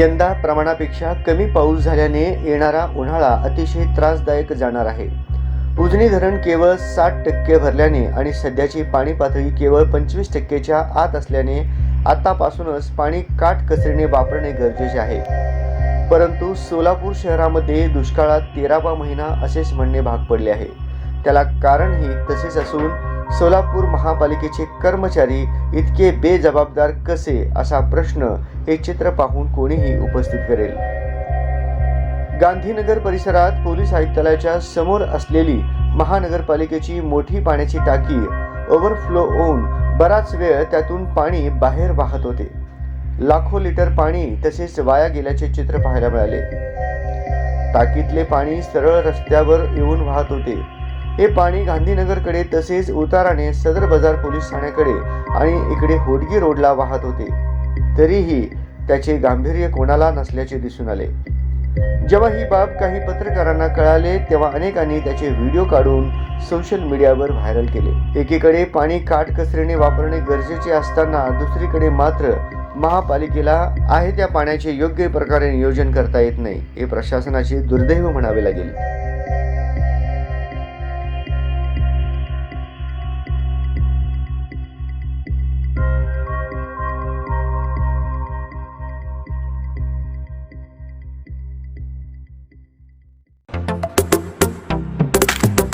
यंदा प्रमाणापेक्षा कमी पाऊस झाल्याने येणारा उन्हाळा अतिशय त्रासदायक जाणार आहे. उजनी धरण केवळ साठ टक्के भरल्याने आणि सध्याची पाणी पातळी केवळ पंचवीस टक्केच्या आत असल्याने आतापासूनच पाणी काटकसरीने वापरणे गरजेचे आहे. परंतु सोलापूर शहरामध्ये दुष्काळात तेरावा महिना असेच म्हणणे भाग पडले आहे. त्याला कारणही तसेच असून सोलापूर महापालिकेचे कर्मचारी इतके बेजबाबदार कसे असा प्रश्न हे चित्र पाहून कोणीही उपस्थित करेल. गांधीनगर परिसरात पोलीस आयुक्तालयाच्या समोर असलेली महानगरपालिकेची मोठी पाण्याची टाकी ओव्हरफ्लो होऊन बराच वेळ त्यातून पाणी बाहेर वाहत होते. लाखो लिटर पाणी तसेच वाया गेल्याचे चित्र पाहायला मिळाले. टाकीतले पाणी सरळ रस्त्यावर येऊन वाहत होते. हे पाणी गांधीनगरकडे तसेच उताराने सदर बाजार पोलीस ठाण्याकडे आणि इकडे होडगी रोडला वाहत होते. तरीही त्याचे गांभीर्य कोणाला नसल्याचे दिसून आले. जेव्हा ही बाब काही पत्रकारांना कळाले तेव्हा अनेकांनी त्याचे व्हिडिओ काढून सोशल मीडियावर व्हायरल केले. एकीकडे पाणी काटकसरीने वापरणे गरजेचे असताना दुसरीकडे मात्र महापालिकेला आहे त्या पाण्याचे योग्य प्रकारे नियोजन करता येत नाही हे प्रशासनाचे दुर्दैव म्हणावे लागेल.